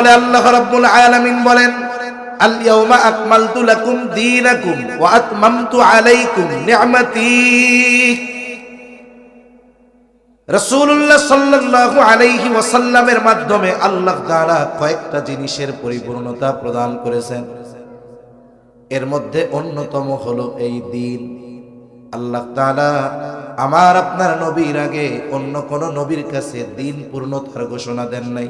বলে আল্লাহ রাব্বুল আলামিন বলেন, আল ইয়াউমা আকমালতু লাকুম দীনাকুম ওয়া আতমামতু আলাইকুম নি'মাতি। রাসূলুল্লাহ সাল্লাল্লাহু আলাইহি ওয়াসাল্লামের মাধ্যমে আল্লাহ তাআলা কয়েকটা জিনিসের পরিপূর্ণতা প্রদান করেছেন। এর মধ্যে অন্যতম হলো এই দিন। আল্লাহ তাআলা আমার আপনার নবীর আগে অন্য কোন নবীর কাছে দিন পূর্ণতার ঘোষণা দেন নাই।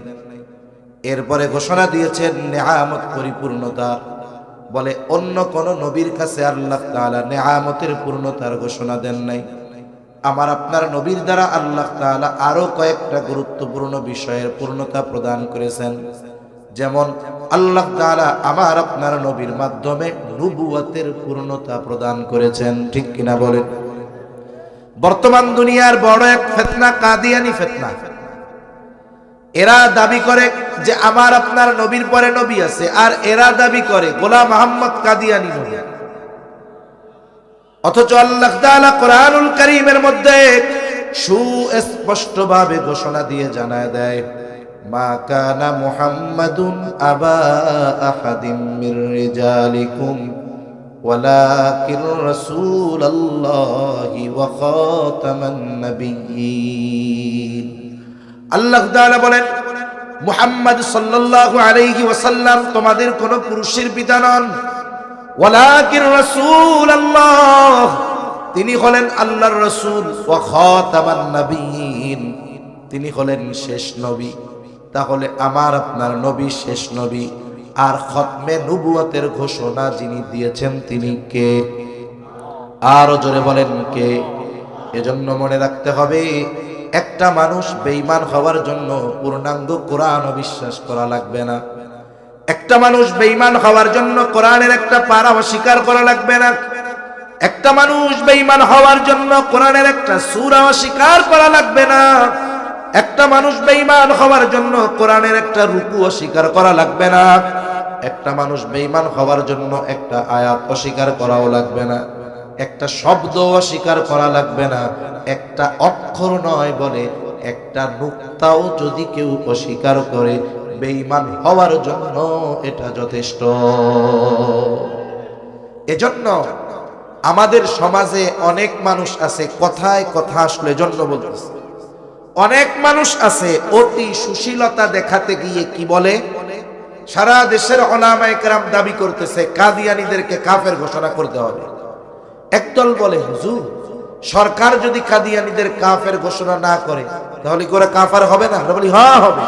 এরপরে ঘোষণা দিয়েছেন নেহামত পরিপূর্ণতা। বলে, অন্য কোন নবীর কাছে আল্লাহ তাআলা নেহামতের পূর্ণতার ঘোষণা দেন নাই। আমার আপনার নবীর দ্বারা আল্লাহ তাআলা আরও কয়েকটা গুরুত্বপূর্ণ বিষয়ের পূর্ণতা প্রদান করেছেন। যেমন, আল্লাহ তাআলা আমার আপনার নবীর মাধ্যমে নবুয়তের পূর্ণতা প্রদান করেছেন, ঠিক কিনা বলেন? বর্তমান দুনিয়ার বড় এক ফেতনা, কাদিয়ানি ফেতনা। এরা দাবি করে যে আমার আপনার নবীর পরে নবী আছে, আর এরা দাবি করে গোলাম মোহাম্মদ কাদিয়ানি নবী। অথচ আল্লাহ কোরআনুল করিমের মধ্যে সুস্পষ্টভাবে ঘোষণা দিয়ে জানা দেয়, মা কানা আল্লাহ বলেন, মুহাম্মদ সাল্লাল্লাহু আলাইহি ওয়াসাল্লাম তোমাদের কোন পুরুষের পিতা নন। ওয়ালাকিন রাসূলুল্লাহ। তিনি হলেন আল্লাহর রাসূল ওয়া খাতামান নবিয়্যিন। তিনি হলেন শেষ নবী। তাহলে আমার আপনার নবী শেষ নবী। আর খতমে নবুয়তের ঘোষণা যিনি দিয়েছেন তিনি কে? আরও জোরে বলেন কে? এজন্য মনে রাখতে হবে একটা মানুষ বেঈমান হওয়ার জন্য পূর্ণাঙ্গ কোরআন বিশ্বাস করা লাগবে না। একটা মানুষ বেঈমান হওয়ার জন্য কোরআনের একটা পারা অস্বীকার করা লাগবে না। একটা মানুষ বেঈমান হওয়ার জন্য কোরআনের একটা সূরা অস্বীকার করা লাগবে না। একটা মানুষ বেঈমান হওয়ার জন্য কোরআনের একটা রুকু অস্বীকার করা লাগবে না। একটা মানুষ বেঈমান হওয়ার জন্য একটা আয়াত অস্বীকার করাও লাগবে না। একটা শব্দ অস্বীকার করা লাগবে না, একটা অক্ষর নয় বলে, একটা নুক্তাও যদি কেউ অস্বীকার করে, বেঈমান হওয়ার জন্য এটা যথেষ্ট। এজন্য আমাদের সমাজে অনেক মানুষ আছে, কথায় কথা আসলে জন্য বলতেছে। অনেক মানুষ আছে, অতি সুশীলতা দেখাতে গিয়ে কি বলে? সারা দেশের অনামায় কেরাম দাবি করতেছে, কাদিয়ানিদেরকে কাফের ঘোষণা করতে হবে। একদল বলে, হুজুর, সরকার যদি কাদিয়ানিদের কাফের ঘোষণা না করে, তাহলে করে কাফার হবে না? বলি হ্যাঁ হবে।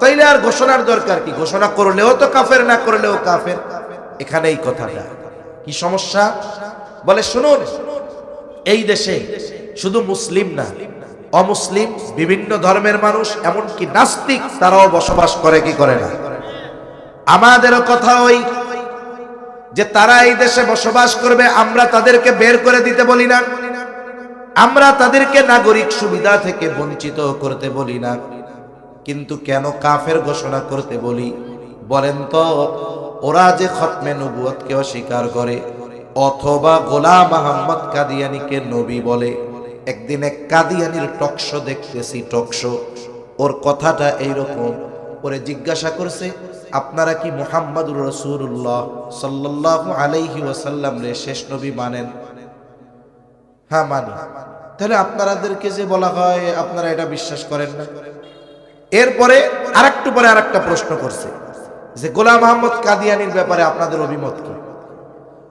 তাইলে আর ঘোষণার দরকার কি? ঘোষণা করলেও তো কাফের, না করলেও কাফের। এখানেই কথাটা। কি সমস্যা? বলে, শুনুন, এই দেশে শুধু মুসলিম না, অমুসলিম, বিভিন্ন ধর্মের মানুষ, এমনকি নাস্তিক, তারাও বসবাস করে, কি করে না? আমাদেরও কথা ওই যে তারা এই দেশে বসবাস করবে, আমরা তাদেরকে বের করে দিতে বলি না। আমরা তাদেরকে নাগরিক সুবিধা থেকে বঞ্চিত করতে বলি না। কিন্তু কেন কাফের ঘোষণা করতে বলি? বলেন তো, ওরা যে খতমে নবুয়তকে অস্বীকার করে, অথবা গোলাম আহম্মদ কাদিয়ানিকে নবী বলে। একদিন এক কাদিয়ানির টকশো দেখতেছি, টকশো। ওর কথাটা এইরকম, ওরে জিজ্ঞাসা করছে আপনারা কি মুহাম্মদুর রসুল্লাহ সাল্লাহ আলাইহি ওয়াসাল্লাম রে শেষ নবী মানেন? হ্যাঁ মানি। তাহলে আপনারাদেরকে যে বলা হয়, আপনারা এটা বিশ্বাস করেন না। এরপরে আরেকটু পরে আরেকটা প্রশ্ন করছে, যে গোলাম আহমদ কাদিয়ানির ব্যাপারে আপনাদের অভিমত কি?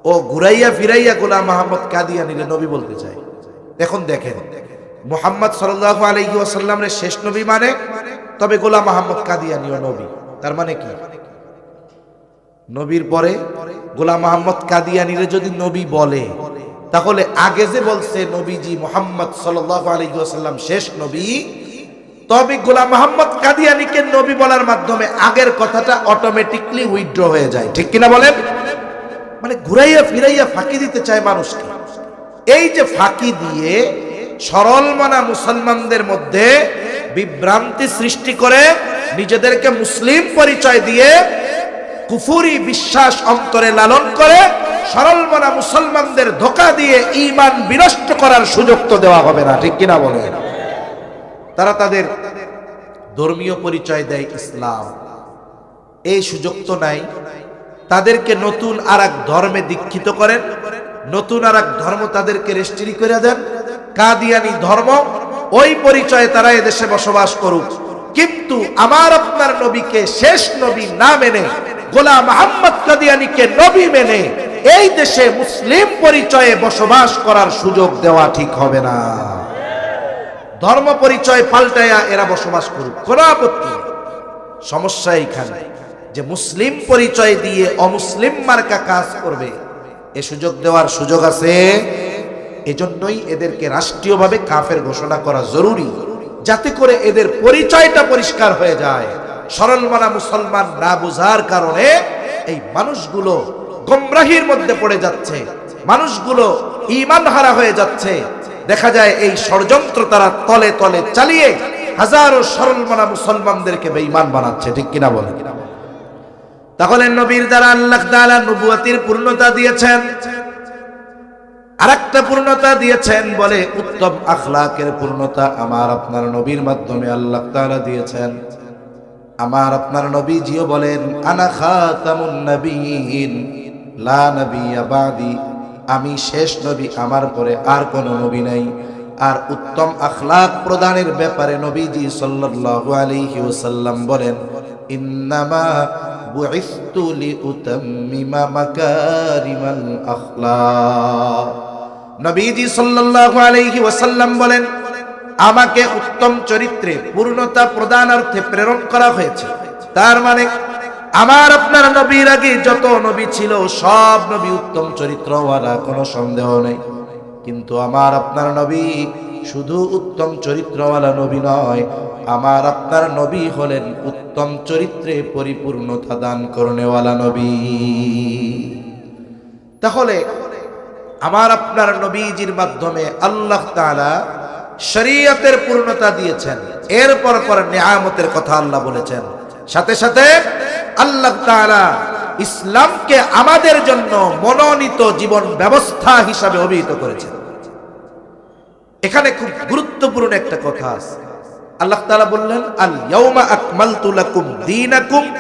ও ঘুরাইয়া ফিরাইয়া গোলাম আহমদ কাদিয়ানিরে নবী বলতে চায়। এখন দেখেন, মোহাম্মদ সাল্লাহ আলহি আসাল্লামের শেষ নবী মানে তবে গোলাম আহমদ কাদিয়ানিও নবী। তার মানে কি? নবীর পরে গোলাম আহমদ কাদিয়ানিরে যদি নবী বলে, তাহলে আগে যে বলছে নবীজি মোহাম্মদ আসাল্লাম শেষ নবী, তবে গোলাম মোহাম্মদ কাদিয়ানিকে নবী বলার মাধ্যমে আগের কথাটা অটোমেটিকলি উইথড্র হয়ে যায়। ঠিক কিনা বলেন? মানে ঘুরাইয়া ফিরাইয়া ফাঁকি দিতে চায় মানুষকে এই যে ফাঁকি দিয়ে সরল মানা মুসলমানদের মধ্যে বিভ্রান্তি সৃষ্টি করে নিজেদেরকে মুসলিম পরিচয় দিয়ে কুফুরি বিশ্বাস অন্তরে লালন করে সরল মানা মুসলমানদের ধোকা দিয়ে ইমান বিনষ্ট করার সুযোগ তো দেওয়া হবে না, ঠিক কিনা বলে তারা তাদের ধর্মীয় পরিচয় দেয় ইসলাম। এই সুযোগ তো নাই। তাদেরকে নতুন আর ধর্মে দীক্ষিত করেন, নতুন আর ধর্ম তাদেরকে রেস্ট্রি করে দেন। কাদিয়ানি ধর্ম, ওই পরিচয়ে তারা এদেশে বসবাস করুক। কিন্তু আমার আপনার নবীকে শেষ নবী না মেনে, গোলাম মোহাম্মদ কাদিয়ানিকে নবী মেনে, এই দেশে মুসলিম পরিচয়ে বসবাস করার সুযোগ দেওয়া ঠিক হবে না। ধর্ম পরিচয় পাল্টায়া এরা বসবাস করুক, কোনো আপত্তি সমস্যা এইখানে যে মুসলিম পরিচয় দিয়ে অমুসলিম মার্কা কাজ করবে, এ সুযোগ দেওয়ার সুযোগ আছে। এজন্যই এদেরকে রাষ্ট্রীয়ভাবে কাফের ঘোষণা করা জরুরি। যাতে করে এদের পরিচয়টা পরিষ্কার হয়ে যায়। সরল মানা মুসলমান না বুঝার কারণে এই মানুষগুলো গোমরাহির মধ্যে পড়ে যাচ্ছে। মানুষগুলো ইমান হারা হয়ে যাচ্ছে। দেখা যায় এই ষড়যন্ত্র তারা তলে তলে চালিয়ে হাজারো সরল মানা মুসলমানদেরকে বেঈমান বানাচ্ছে, ঠিক কিনা বলে তাহলে নবীর দ্বারা আল্লাহ তাআলা নবুয়াতির পূর্ণতা দিয়েছেন। আরেকটা পূর্ণতা দিয়েছেন বলে উত্তম আখলাকের পূর্ণতা আমার আপনার নবীর মাধ্যমে আল্লাহ তাআলা দিয়েছেন। আমার আপনার নবীজিও বলেন, আনা খাতামুন নবীন, লা নবিয়্যা বাদি। আমি শেষ নবী আমার পরে আর কোনো নবী নাই। আর উত্তম আখলাক প্রদানের ব্যাপারে নবীজি সাল্লাল্লাহু আলাইহি ওয়াসাল্লাম বলেন, ইন্নামা বুইসতু লিউতাম্মিমা মাকারিমাল আখলাক। নবীজি সাল্লাল্লাহু আলাইহি ওয়াসাল্লাম বলেন, আমাকে উত্তম চরিত্রে পূর্ণতা প্রদানার্থে প্রেরণ করা হয়েছে। তার মানে আমার আপনার নবীর আগে যত নবী ছিল, সব নবী উত্তম চরিত্রওয়ালা কোনো সন্দেহ নেই। কিন্তু আমার আপনার নবী শুধু উত্তম চরিত্রওয়ালা নবী নয়, আমার আপনার নবী হলেন উত্তম চরিত্রে পরিপূর্ণতা দান করণেওয়ালা নবী। তাহলে আমার আপনার নবীজির মাধ্যমে আল্লাহ তাআলা শরীয়তের পূর্ণতা দিয়েছেন। এরপর পর নিয়ামতের কথা আল্লাহ বলেছেন। সাথে সাথে আল্লাহ তাআলা ইসলামকে আমাদের জন্য মনোনীত জীবন ব্যবস্থা হিসাবে অভিহিত করেছেন। এখানে খুব গুরুত্বপূর্ণ একটা কথা আছে। আল্লাহ তাআলা বললেন, আল ইয়াউমা আকমালতু লাকুম দীনাকুম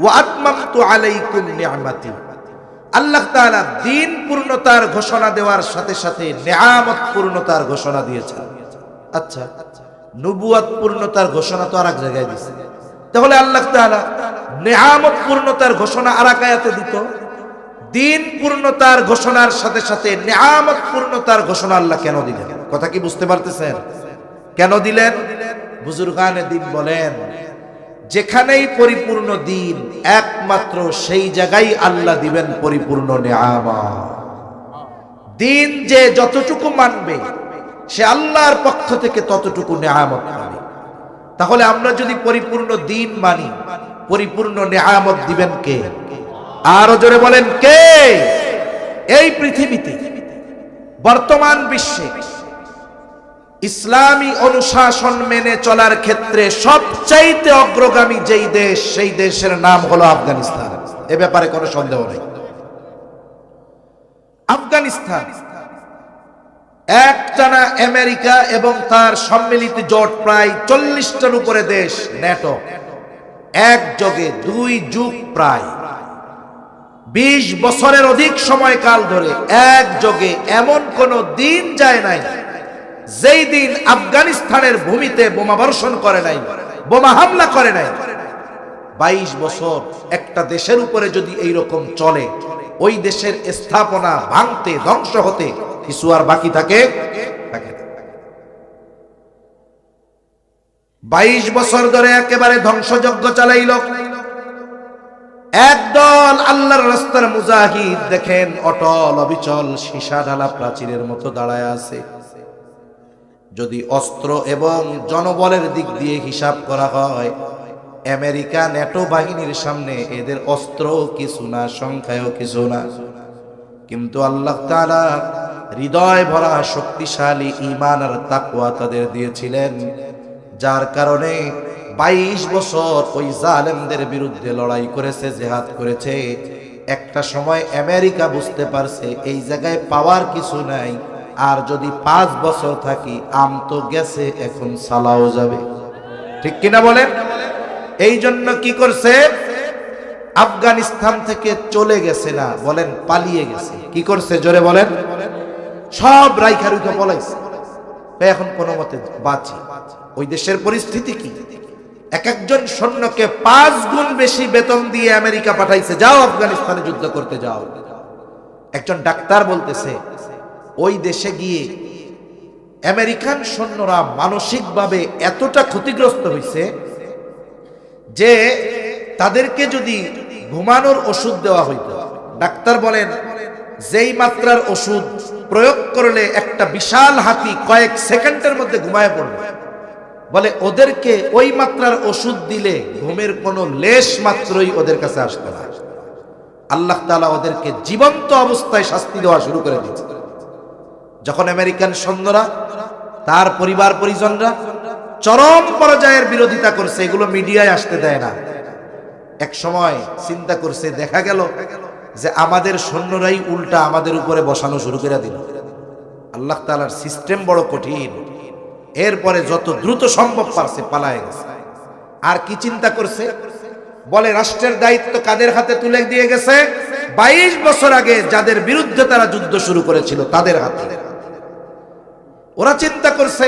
ওয়া আতমামতু আলাইকুম নি'মাতি আল্লাহ তাআলা দিন পূর্ণতার ঘোষণা দেওয়ার সাথে সাথে নিয়ামত পূর্ণতার ঘোষণা দিয়েছেন। আচ্ছা নবুয়াত পূর্ণতার ঘোষণা তো আর এক জায়গায় দিছে। তাহলে আল্লাহ তাআলা নেহামত পূর্ণতার ঘোষণা আর এক আয়াতে দিত। দিন পূর্ণতার ঘোষণার সাথে সাথে নিয়ামত পূর্ণতার ঘোষণা আল্লাহ কেন দিলেন? কথা কি বুঝতে পারতেছেন? কেন দিলেন? বুজুর্গানে দিন বলেন। যেখানেই পরিপূর্ণ দিন, একমাত্র সেই জায়গায় আল্লাহ দিবেন পরিপূর্ণ নেয়ামা দিন যে যতটুকু মানবে, সে আল্লাহর পক্ষ থেকে ততটুকু নেয়ামত পাবে। তাহলে আমরা যদি পরিপূর্ণ দিন মানি, পরিপূর্ণ নেয়ামত দিবেন কে? আরও জোরে বলেন, কে? এই পৃথিবীতে, বর্তমান বিশ্বে ইসলামী অনুশাসন মেনে চলার ক্ষেত্রে সবচাইতে অগ্রগামী যেই দেশ, সেই দেশের নাম হলো আফগানিস্তান। এ ব্যাপারে কোনো সন্দেহ নেই। আফগানিস্তান একটানা আমেরিকা এবং তার সম্মিলিত জোট প্রায় চল্লিশটার উপরে দেশ, ন্যাটো। এক যোগে দুই যুগ প্রায়। বিশ বছরের অধিক সময়কাল ধরে এক যোগে এমন কোন দিন যায় নাই যেই দিন আফগানিস্তানের ভূমিতে বোমা বর্ষণ করে নাই, বোমা হামলা করে নাই, বাইশ বছর একটা দেশের উপরে যদি এই রকম চলে, ওই দেশের স্থাপনা ভাঙতে, ধ্বংস হতে কিছু আর বাকি থাকে? বাইশ বছর ধরে একেবারে ধ্বংসযজ্ঞ চালাইল। একদল আল্লাহর রাস্তার মুজাহিদ দেখেন, অটল, অবিচল, সীসা ঢালা প্রাচীরের মতো দাঁড়ায় আছে। যদি অস্ত্র এবং জনবলের দিক দিয়ে হিসাব করা হয়, আমেরিকা ন্যাটো বাহিনীর সামনে এদের অস্ত্র কিছু না, সংখ্যায়ও কিছু না। কিন্তু আল্লাহ হৃদয় ভরা শক্তিশালী ঈমান আর তাকওয়া তাদের দিয়েছিলেন, যার কারণে বাইশ বছর ওই জালেমদের বিরুদ্ধে লড়াই করেছে, জেহাদ করেছে। একটা সময় আমেরিকা বুঝতে পারছে, এই জায়গায় পাওয়ার কিছু নাই আর যদি পাঁচ বছর থাকি, আম তো গেছে, এখন সালাও যাবে। ঠিক কিনা বলেন? এই জন্য কি করছে? আফগানিস্তান থেকে চলে গেছে না, বলেন, পালিয়ে গেছে। কি করছে? জোরে বলেন। সব রাইখা রুইখা পলাইছে এখন কোনো মতে বাঁচি। ওই দেশের পরিস্থিতি কি? এক একজন সৈন্যকে পাঁচ গুণ বেশি বেতন দিয়ে আমেরিকা পাঠাইছে, যাও আফগানিস্তানে যুদ্ধ করতে যাও। একজন ডাক্তার বলতেছে ওই দেশে গিয়ে আমেরিকান সৈন্যরা মানসিকভাবে এতটা ক্ষতিগ্রস্ত হয়েছে যে তাদেরকে যদি ঘুমানোর ওষুধ দেওয়া হইতো। ডাক্তার বলেন, যেই মাত্রার ওষুধ প্রয়োগ করলে একটা বিশাল হাতি কয়েক সেকেন্ডের মধ্যে ঘুমায় পড়বে। বলে, ওদেরকে ওই মাত্রার ওষুধ দিলে ঘুমের কোনো লেশ মাত্রই ওদের কাছে আসতো না। আল্লাহ তালা ওদেরকে জীবন্ত অবস্থায় শাস্তি দেওয়া শুরু করে দিয়েছে। যখন আমেরিকান সৈন্যরা, তার পরিবার পরিজনরা চরম পর্যায়ের বিরোধিতা করছে, এগুলো মিডিয়ায় আসতে দেয় না। এক সময় চিন্তা করছে, দেখা গেল যে আমাদের সৈন্যরাই উল্টা আমাদের উপরে বসানো শুরু করে দিল। আল্লাহ তালার সিস্টেম বড় কঠিন। এরপরে যত দ্রুত সম্ভব পারছে, পালায় গেছে। আর কি চিন্তা করছে? বলে, রাষ্ট্রের দায়িত্ব কাদের হাতে তুলে দিয়ে গেছে? বাইশ বছর আগে যাদের বিরুদ্ধে তারা যুদ্ধ শুরু করেছিল, তাদের হাতে। ওরা চিন্তা করছে,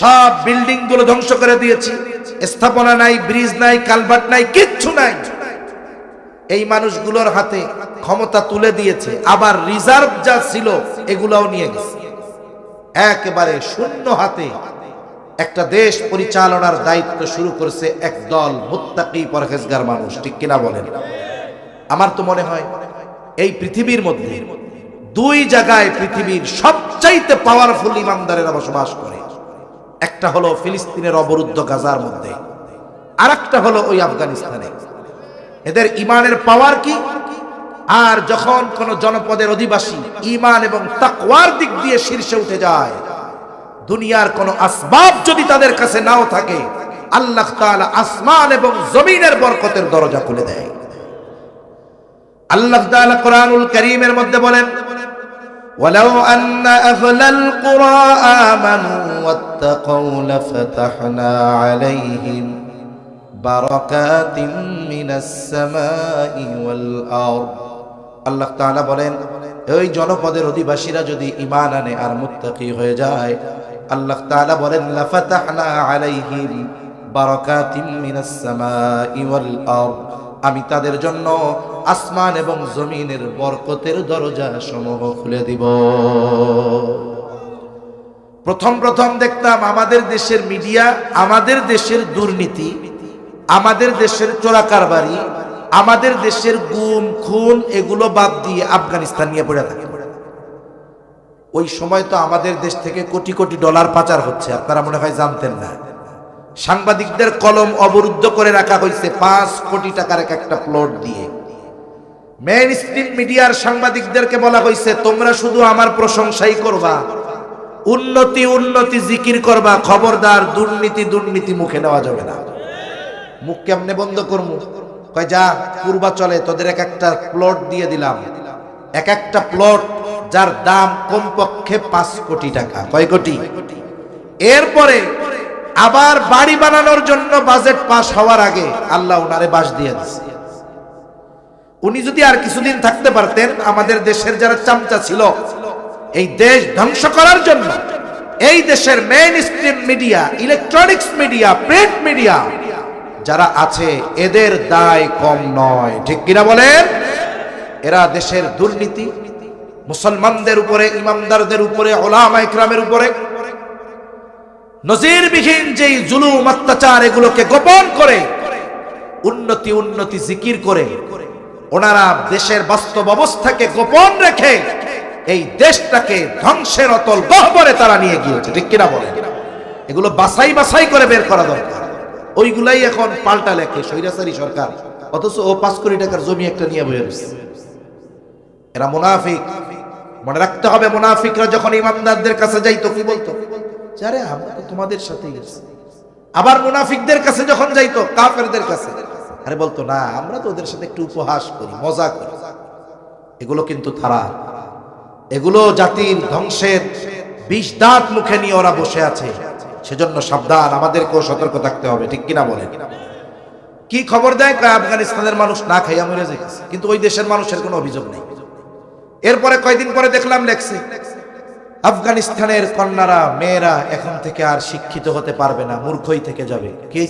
সব বিল্ডিংগুলো ধ্বংস করে দিয়েছি। স্থাপনা নাই ব্রিজ নাই কালভার্ট নাই, কিচ্ছু নাই। এই মানুষগুলোর হাতে ক্ষমতা তুলে দিয়েছে, আবার রিজার্ভ যা ছিল, এগুলাও নিয়ে গেছে। একেবারে শূন্য হাতে একটা দেশ পরিচালনার দায়িত্ব শুরু করছে একদল মুত্তাকি পরহেজগার মানুষ, ঠিক কিনা বলেন? আমার তো মনে হয়, এই পৃথিবীর মধ্যে দুই জায়গায় পৃথিবীর সবচাইতে পাওয়ারফুল ইমানদারেরা বসবাস করে। একটা হলো ফিলিস্তিনের অবরুদ্ধ গাজার মধ্যে আর একটা হলো ওই আফগানিস্তানে। এদের ইমানের পাওয়ার কি? আর যখন কোন জনপদের অধিবাসী ইমান এবং তাকওয়ার দিক দিয়ে শীর্ষে উঠে যায়, দুনিয়ার কোন আসবাব যদি তাদের কাছে নাও থাকে, আল্লাহ তাআলা আসমান এবং জমিনের বরকতের দরজা খুলে দেয়। আল্লাহ তাআলা কোরআনুল কারীমের মধ্যে বলেন ولو أن أهل القرى آمنوا واتقوا لفتحنا عليهم بركات من السماء والأرض আল্লাহ তাআলা বলেন ওই জনপদের অধিবাসীরা যদি ঈমান আনে আর মুত্তাকি হয়ে যায় আল্লাহ তাআলা বলেন লাফাতাহনা আলাইহিম বারাকাতিম মিনাস সামাই ওয়াল আরদ আমি তাদের জন্য আসমান এবং জমিনের বরকতের দরজা সমূহ খুলে দিব। প্রথম প্রথম দেখতাম আমাদের দেশের মিডিয়া, আমাদের দেশের দুর্নীতি, আমাদের দেশের চোরাকারবারি, আমাদের দেশের গুম, খুন এগুলো বাদ দিয়ে আফগানিস্তান নিয়ে পড়ে থাকে। ওই সময় তো আমাদের দেশ থেকে কোটি কোটি ডলার পাচার হচ্ছে, আপনারা মনে হয় জানতেন না। সাংবাদিকদের কলম অবরুদ্ধ করে রাখা হয়েছে পাঁচ কোটি টাকার এক একটা প্লট দিয়ে। মেইন স্ট্রিম মিডিয়ার সাংবাদিকদেরকে বলা হয়েছে, তোমরা শুধু আমার প্রশংসাই করবা। উন্নতি উন্নতি জিকির করবা। খবরদার দুর্নীতি দুর্নীতি মুখে নেওয়া যাবে না। মুখ কেমনে বন্ধ করব কয়, যা পূর্বাচলে তোদের এক একটা প্লট দিয়ে দিলাম। এক একটা প্লট যার দাম কমপক্ষে পাঁচ কোটি টাকা। কয় কোটি? এরপরে আবার বাড়ি বানানোর জন্য বাজেট পাস হওয়ার আগে আল্লাহ ওনারে বাস দিয়ে দিচ্ছে উনি যদি আর কিছুদিন থাকতে পারতেন, আমাদের দেশের যারা চামচা ছিল, এই দেশ ধ্বংস করার জন্য, এই দেশের mainstream media electronics media print media যারা আছে, এদের দায় কম নয়। ঠিক কিনা বলেন? এরা দেশের দুর্নীতি, মুসলমানদের উপরে, ইমামদারদের উপরে ওলামা ইকরামের উপরে নজিরবিহীন যেই জুলুম, অত্যাচার এগুলোকে গোপন করে, উন্নতি উন্নতি জিকির করে ওনারা দেশের বাস্তব অবস্থাকে গোপন রেখে এই দেশটাকে ধ্বংসের অতল গহ্বরে তারা নিয়ে গিয়েছে। ঠিক কিনা বলে এগুলো বাছাই বাছাই করে বের করা দরকার। ওইগুলাই এখন পাল্টা লেখে স্বৈরাচারী সরকার। অথচ ও পাঁচ কোটি টাকার জমি একটা নিয়ে বয়ে রয়েছে। এরা মুনাফিক। মনে রাখতে হবে মুনাফিকরা যখন ইমানদারদের কাছে যাইতো কি বলতো। আরে আমরা তো তোমাদের সাথেই গেছি আবার মুনাফিকদের কাছে যখন যাইতো, কাফেরদের কাছে। আরে বলতো, না, আমরা তো ওদের সাথে একটু উপহাস করি, মজা করি। এগুলো কিন্তু তারা। এগুলো জাতির ধ্বংসের বিষ দাঁত মুখে নিয়ে ওরা বসে আছে। সেজন্য সাবধান, আমাদেরকেও সতর্ক থাকতে হবে, ঠিক কিনা বলেন? কি খবর দেয়? আফগানিস্তানের মানুষ না খাইয়া মরে যেতেছে কিন্তু ওই দেশের মানুষের কোনো অভিযোগ নেই। এরপরে কয়দিন পরে দেখলাম লেখছে আফগানিস্তানের কন্যারা, মেয়েরা এখন থেকে আর শিক্ষিত হতে পারবে না, মূর্খই থেকে যাবে। কি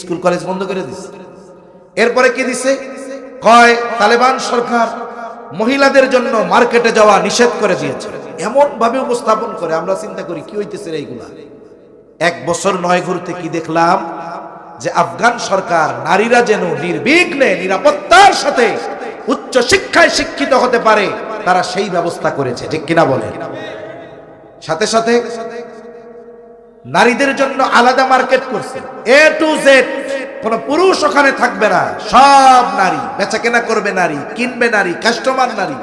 স্কুল কলেজ বন্ধ করে দিচ্ছে এরপরে কি দিছে? কয়, তালেবান সরকার মহিলাদের জন্য মার্কেটে যাওয়া নিষেধ করে দিয়েছে। এমন ভাবে উপস্থাপন করে, আমরা চিন্তা করি, কি হইতেছে এইগুলা? এক বছর নয় ঘুরতে কি দেখলাম যে আফগান সরকার নারীরা যেন নির্বিঘ্নে নিরাপত্তার সাথে উচ্চ শিক্ষায় শিক্ষিত হতে পারে, তারা সেই ব্যবস্থা করেছে, ঠিক কিনা বলে সাথে সাথে নারীদের জন্য আলাদা মার্কেট করছে। এ টু জেড কোন পুরুষ ওখানে থাকবে না। সব নারী বেচা কেনা করবে নারী, কিনবে নারী, কাস্টমার নারী।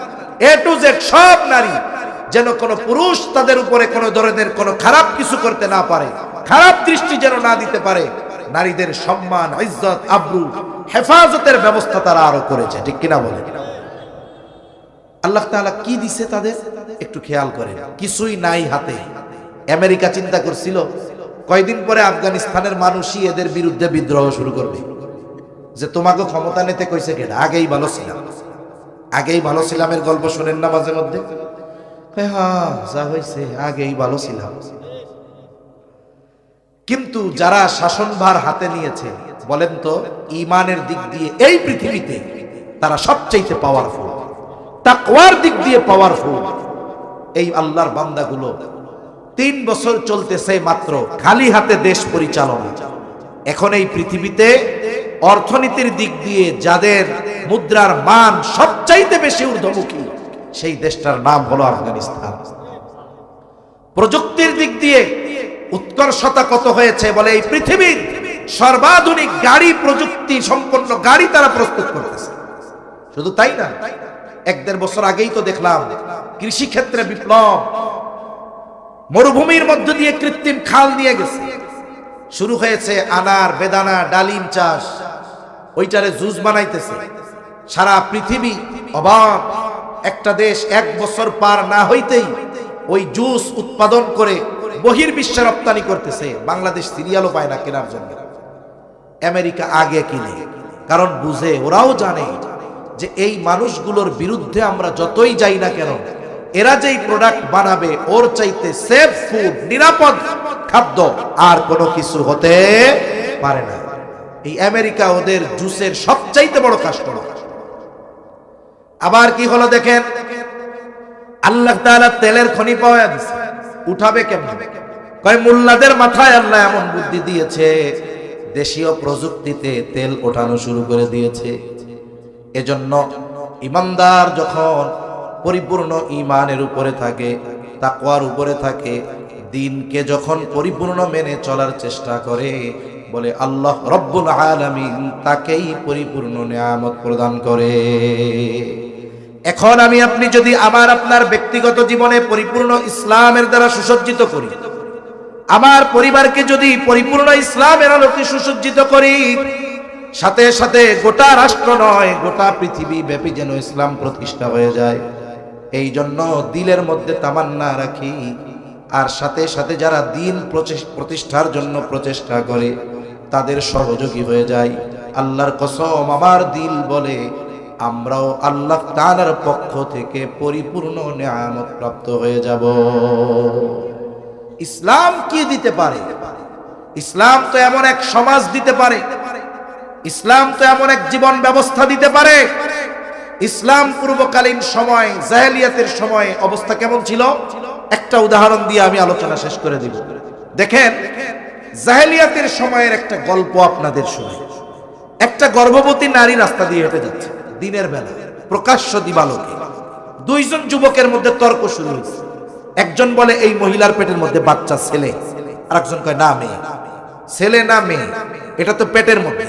এ টু জেড সব নারী। যেন কোনো পুরুষ তাদের উপরে কোনো ধরনের কোনো খারাপ কিছু করতে না পারে। খারাপ দৃষ্টি যেন না দিতে পারে। নারীদের সম্মান, ইজ্জত, আব্রু, হেফাজতের ব্যবস্থা তারা আরও করেছে। ঠিক কিনা বলে আল্লাহ তাআলা কি দিছে তাদের? একটু খেয়াল করেন, কিছুই নাই হাতে। আমেরিকা চিন্তা করছিল, কয়দিন পরে আফগানিস্তানের মানুষই এদের বিরুদ্ধে বিদ্রোহ শুরু করবে। যে তোমাকে ক্ষমতা নিতে কইছে কেন আগেই ভালো ছিলাম। আগেই ভালো ছিলামের গল্প শোনেন না মাঝে মধ্যে? হ্যাঁ যা হয়েছে আগেই ভালো ছিলাম। কিন্তু যারা শাসনভার হাতে নিয়েছে, বলেন তো, ইমানের দিক দিয়ে এই পৃথিবীতে তারা সবচাইতে পাওয়ারফুল তাকওয়ার দিক দিয়ে পাওয়ারফুল এই আল্লাহর বান্দাগুলো তিন বছর চলতেছে মাত্র খালি হাতে দেশ পরিচালনা। এখন এই পৃথিবীতে অর্থনীতির দিক দিয়ে যাদের মুদ্রার মান সবচাইতে বেশি ঊর্ধ্বমুখী, সেই দেশটার নাম হলো আফগানিস্তান। প্রযুক্তির দিক দিয়ে উৎকর্ষতা কত হয়েছে বলে এই পৃথিবীর সর্বাধুনিক গাড়ি প্রযুক্তি সম্পন্ন গাড়ি তারা প্রস্তুত করতেছে। শুধু তাই না, এক দেড় বছর আগেই তো দেখলাম কৃষি ক্ষেত্রে বিপ্লব। মরুভূমির মধ্য দিয়ে কৃত্রিম খাল নিয়ে গেছে। শুরু হয়েছে আনার, বেদানা, ডালিম চাষ। ওইটারে জুস বানাইতেছে। সারা পৃথিবী অবাক। একটা দেশ এক বছর পার না হইতেই ওই জুস উৎপাদন করে বহির্বিশ্বে রপ্তানি করতেছে। বাংলাদেশ সিরিয়ালও পায় না কেনার জন্য। আমেরিকা আগে কিনে। কারণ বুঝে, ওরাও জানে যে এই মানুষগুলোর বিরুদ্ধে আমরা যতই যাই না কেন এরা যেই প্রোডাক্ট বানাবে, ওর চাইতে সেফ ফুড নিরাপদ খাদ্য আর কোনো কিছু হতে পারে না। এই আমেরিকা ওদের জুসের সবচাইতে বড় কাস্টমার আবার কি হলো দেখেন? আল্লাহ তাআলা তেলের খনি পাওয়া দিছে উঠাবে কেমন? কয়, মোল্লাদের মাথায় আল্লাহ এমন বুদ্ধি দিয়েছে, দেশীয় প্রযুক্তিতে তেল ওঠানো শুরু করে দিয়েছে। এজন্য ইমানদার যখন পরিপূর্ণ ইমানের উপরে থাকে, তাকওয়ার উপরে থাকে, দিনকে যখন পরিপূর্ণ মেনে চলার চেষ্টা করে, বলে আল্লাহ রব্বুল আলামিন তাকেই পরিপূর্ণ নিয়ামত প্রদান করে। এখন আমি আপনি যদি আমার আপনার ব্যক্তিগত জীবনে পরিপূর্ণ ইসলামের দ্বারা সুসজ্জিত করি, আমার পরিবারকে যদি পরিপূর্ণ ইসলামের আলোকে সুসজ্জিত করি, সাথে সাথে গোটা রাষ্ট্র নয়, গোটা পৃথিবী ব্যাপী যেন ইসলাম প্রতিষ্ঠা হয়ে যায়। এই জন্য দিলের মধ্যে তামান্না রাখি। আর সাথে সাথে যারা দিন প্রতিষ্ঠার জন্য প্রচেষ্টা করে, তাদের সহযোগী হয়ে যায়। আল্লাহর কসম আমার দিল বলে, আমরাও আল্লাহ তাআলার পক্ষ থেকে পরিপূর্ণ নিয়ামত প্রাপ্ত হয়ে যাব। ইসলাম কি দিতে পারে? ইসলাম তো এমন এক সমাজ দিতে পারে। ইসলাম তো এমন এক জীবন ব্যবস্থা দিতে পারে। ইসলাম পূর্বকালীন সময়, জাহেলিয়াতের সময় অবস্থা কেমন ছিল? একটা উদাহরণ দিয়ে আমি আলোচনা শেষ করে দিব। দেখেন, জাহেলিয়াতের সময়ের একটা গল্প আপনাদের শুনে একটা গর্ভবতী নারী রাস্তা দিয়ে হেঁটে যাচ্ছে, দিনের বেলা, প্রকাশ্য দিবালোকে। দুইজন যুবকের মধ্যে তর্ক শুরু হয়েছে। একজন বলে, এই মহিলার পেটের মধ্যে বাচ্চা ছেলে। আর একজন কয়, না, মেয়ে। ছেলে না, মেয়ে? এটা তো পেটের মধ্যে।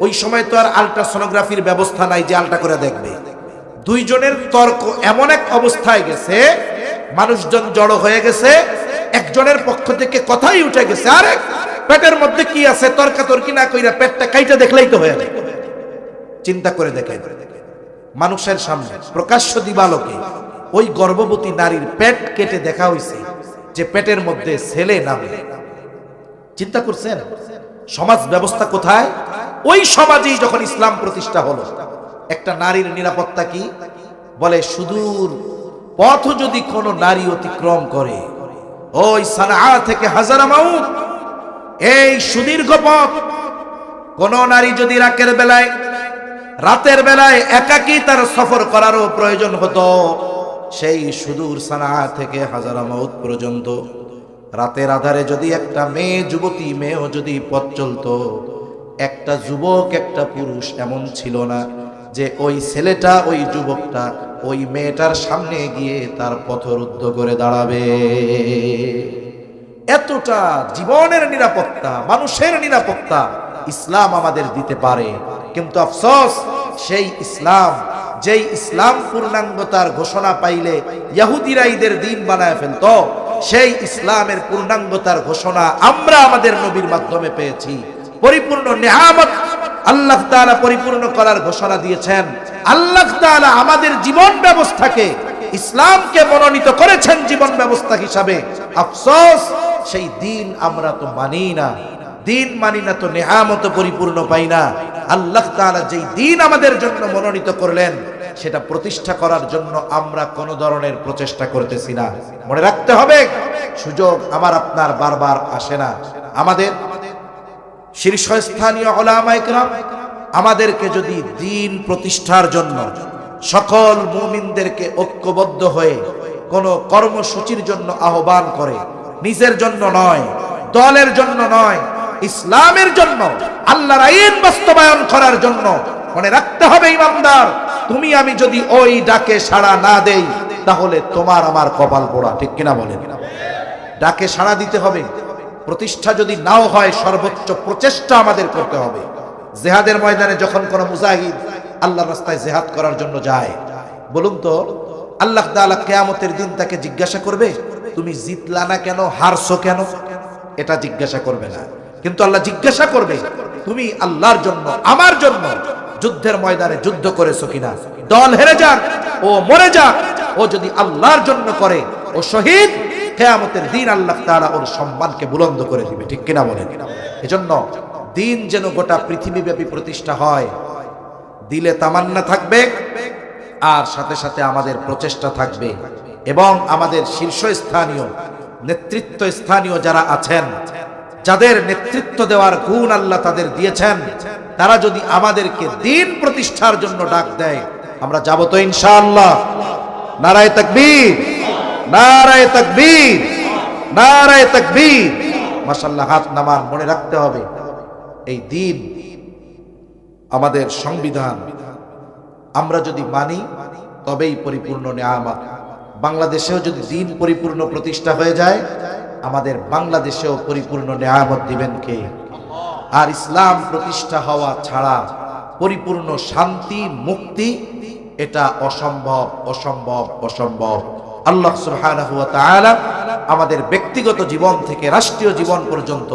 ওই সময় তো আর আলট্রাসোনোগ্রাফির ব্যবস্থা নাই যে আলটা করে দেখবে। দুইজনের তর্ক এমন এক অবস্থায় গেছে, মানুষজন জড়ো হয়ে গেছে, একজনের পক্ষ থেকে কথাই উঠে গেছে আরে পেটের মধ্যে কি আছে, তর্কাতর্কি না কইরা পেটটা কাইটা দেখলেই তো হয়ে চিন্তা করে দেখেন, মানুষের সামনে প্রকাশ্য দিবালোকে ওই গর্ভবতী নারীর পেট কেটে দেখা হইছে, যে পেটের মধ্যে ছেলে না মেয়ে। চিন্তা করছেন, সমাজ ব্যবস্থা কোথায় ওই সমাজেই যখন ইসলাম প্রতিষ্ঠা হলো একটা নারীর নিরাপত্তা কি? বলে, সুদূর পথ যদি কোনো নারী অতিক্রম করে, ওই সানা থেকে হাজারা মাউত, এই সুদীর্ঘ পথ, কোন নারী যদি রাতের বেলায় রাতের বেলায় একাকী তার সফর করারও প্রয়োজন হতো, সেই সুদূর সানা থেকে হাজারা মাউত পর্যন্ত, রাতের আধারে যদি একটা মেয়ে যুবতী মেয়েও যদি পথ চলতো, একটা যুবক, একটা পুরুষ এমন ছিল না। যে ওই ছেলেটা, ওই যুবকটা ওই মেয়েটার সামনে গিয়ে তার পথরুদ্ধ করে দাঁড়াবে। এতটা জীবনের নিরাপত্তা, মানুষের নিরাপত্তা ইসলাম আমাদের দিতে পারে। কিন্তু আফসোস, সেই ইসলাম, যেই ইসলাম পূর্ণাঙ্গতার ঘোষণা পাইলে ইয়াহুদিরা ঈদের দিন বানায় ফেলতো, সেই ইসলামের পূর্ণাঙ্গতার ঘোষণা আমরা আমাদের নবীর মাধ্যমে পেয়েছি। পরিপূর্ণ নেহামত আল্লাহ তাআলা পরিপূর্ণ করার ঘোষণা দিয়েছেন। আল্লাহ তাআলা আমাদের জীবন ব্যবস্থাকে ইসলামকে মনোনীত করেছেন জীবন ব্যবস্থা হিসাবে। আফসোস, সেই দিন আমরা তো মানি না। দিন মানি না তো নেহামত পরিপূর্ণ পাই না। আল্লাহ তাআলা যেই দিন আমাদের জন্য মনোনীত করলেন, সেটা প্রতিষ্ঠা করার জন্য আমরা কোন ধরনের প্রচেষ্টা করতেছি না। মনে রাখতে হবে, সুযোগ আমার আপনার বারবার আসে না। আমাদের শীর্ষস্থানীয় ওলামাইকরাম আমাদেরকে যদি দিন প্রতিষ্ঠার জন্য সকল মুমিনদেরকে ঐক্যবদ্ধ হয়ে কোন কর্মসূচির জন্য আহ্বান করে, নিজের জন্য নয়, দলের জন্য নয়, ইসলামের জন্য, আল্লাহর আইন বাস্তবায়ন করার জন্য মনে রাখতে হবে ইমানদার, তুমি আমি যদি ওই ডাকে সাড়া না দেই, তাহলে তোমার আমার কপাল পোড়া, ঠিক কিনা বলেন? ডাকে সাড়া দিতে হবে। প্রতিষ্ঠা যদি নাও হয়, সর্বোচ্চ প্রচেষ্টা আমাদের করতে হবে। জেহাদের ময়দানে যখন কোন মুজাহিদ আল্লাহ রাস্তায় জেহাদ করার জন্য যায়, বলুন তো, আল্লাহ তাআলা কেয়ামতের দিন তাকে জিজ্ঞাসা করবে, তুমি জিতলা না কেন, হারছো কেন? এটা জিজ্ঞাসা করবে না। কিন্তু আল্লাহ জিজ্ঞাসা করবে, তুমি আল্লাহর জন্য, আমার জন্য যুদ্ধের ময়দানে যুদ্ধ করেছ কিনা? দল হেরে যাক, ও মরে যাক, ও যদি আল্লাহর জন্য করে, ও শহীদ কেয়ামতের দিন আল্লাহ তাআলা ওর সম্মানকে বুলন্দ করে দিবে, ঠিক কিনা বলেন? এজন্য দিন যেন গোটা পৃথিবীব্যাপী প্রতিষ্ঠা হয়, দিলে তামান্না থাকবে, আর সাথে সাথে আমাদের প্রচেষ্টা থাকবে। এবং আমাদের শীর্ষস্থানীয় নেতৃত্ব স্থানীয় যারা আছেন, যাদের নেতৃত্ব দেওয়ার গুণ আল্লাহ তাদের দিয়েছেন, তারা যদি আমাদেরকে দিন প্রতিষ্ঠার জন্য ডাক দেয়, আমরা যাব তো ইনশাআল্লাহ। নারায় তাকবীর। নারায় তাকবীর নারায় তাকবীর। মাশাআল্লাহ, হাত নামান মনে রাখতে হবে। এই দিন আমাদের সংবিধান। আমরা যদি মানি, তবেই পরিপূর্ণ নেয়ামত। বাংলাদেশেও যদি দিন পরিপূর্ণ প্রতিষ্ঠা হয়ে যায়, আমাদের বাংলাদেশেও পরিপূর্ণ নেয়ামত দিবেন কে? আর ইসলাম প্রতিষ্ঠা হওয়া ছাড়া পরিপূর্ণ শান্তি, মুক্তি, এটা অসম্ভব অসম্ভব অসম্ভব। আল্লাহ ওয়া আমাদের ব্যক্তিগত জীবন থেকে রাষ্ট্রীয় জীবন পর্যন্ত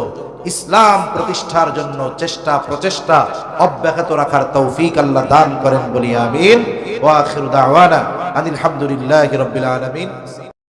ইসলাম প্রতিষ্ঠার জন্য চেষ্টা, প্রচেষ্টা অব্যাহত রাখার তৌফিক আল্লাহ দান করেন বলিয়া আমিন। ওয়া আখিরু দাওয়ানা আনিল হামদুলিল্লাহি